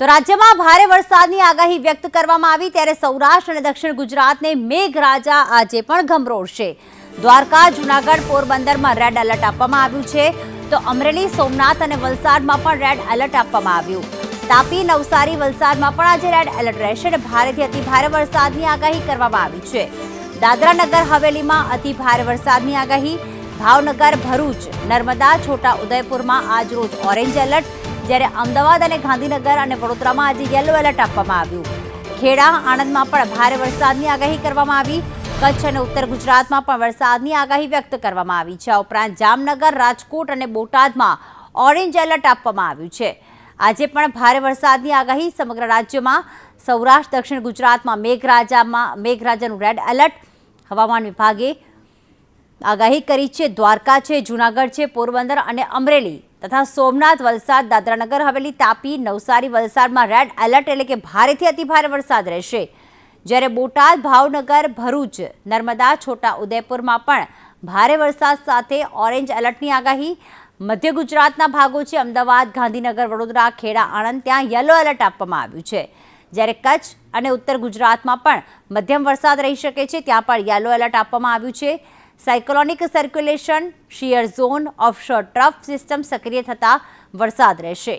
તો રાજ્યમાં ભારે વરસાદની આગાહી વ્યક્ત કરવામાં આવી ત્યારે સૌરાષ્ટ્ર અને દક્ષિણ ગુજરાતને મેઘરાજા આજે પણ ગમરોળશે દ્વારકા, જૂનાગઢ પોરબંદરમાં રેડ એલર્ટ આપવામાં આવ્યું છે. તો અમરેલી, સોમનાથ અને વલસાડમાં પણ રેડ એલર્ટ આપવામાં આવ્યું. તાપી, નવસારી, વલસાડમાં પણ આજે રેડ એલર્ટ રહેશે અને ભારેથી અતિ ભારે વરસાદની આગાહી કરવામાં આવી છે. દાદરા નગર હવેલીમાં અતિ ભારે વરસાદની આગાહી. ભાવનગર, ભરૂચ, નર્મદા છોટા ઉદયપુરમાં આજરોજ ઓરેન્જ એલર્ટ જ્યારે અમદાવાદ અને ગાંધીનગર અને વડોદરામાં આજે યલો એલર્ટ આપવામાં આવ્યું. ખેડા, આણંદમાં પણ ભારે વરસાદની આગાહી કરવામાં આવી. કચ્છ અને ઉત્તર ગુજરાતમાં પણ વરસાદની આગાહી વ્યક્ત કરવામાં આવી છે. આ ઉપરાંત જામનગર, રાજકોટ અને બોટાદમાં ઓરેન્જ એલર્ટ આપવામાં આવ્યું છે. આજે પણ ભારે વરસાદની આગાહી સમગ્ર રાજ્યમાં. સૌરાષ્ટ્ર, દક્ષિણ ગુજરાતમાં મેઘરાજામાં મેઘરાજાનું રેડ એલર્ટ હવામાન વિભાગે આગાહી કરી છે, દ્વારકા છે, જૂનાગઢ છે, પોરબંદર અને અમરેલી તથા સોમનાથ, વલસાડ, દાદરાનગર, હવેલી, તાપી, નવસારી, વલસાડમાં રેડ એલર્ટ એટલે કે ભારેથી અતિભારે વરસાદ રહેશે. જ્યારે બોટાદ, ભાવનગર, ભરૂચ, નર્મદા, છોટા ઉદયપુરમાં પણ ભારે વરસાદ સાથે ઓરેન્જ એલર્ટની આગાહી. મધ્ય ગુજરાતના ભાગો છે, અમદાવાદ, ગાંધીનગર, વડોદરા, ખેડા, આણંદ, ત્યાં યલો એલર્ટ આપવામાં આવ્યું છે. જ્યારે કચ્છ અને ઉત્તર ગુજરાતમાં પણ મધ્યમ વરસાદ રહી શકે છે, ત્યાં પણ યલો એલર્ટ આપવામાં આવ્યું છે. Cyclonic circulation shear zone offshore trough system સક્રિય થતા વરસાદ રહેશે.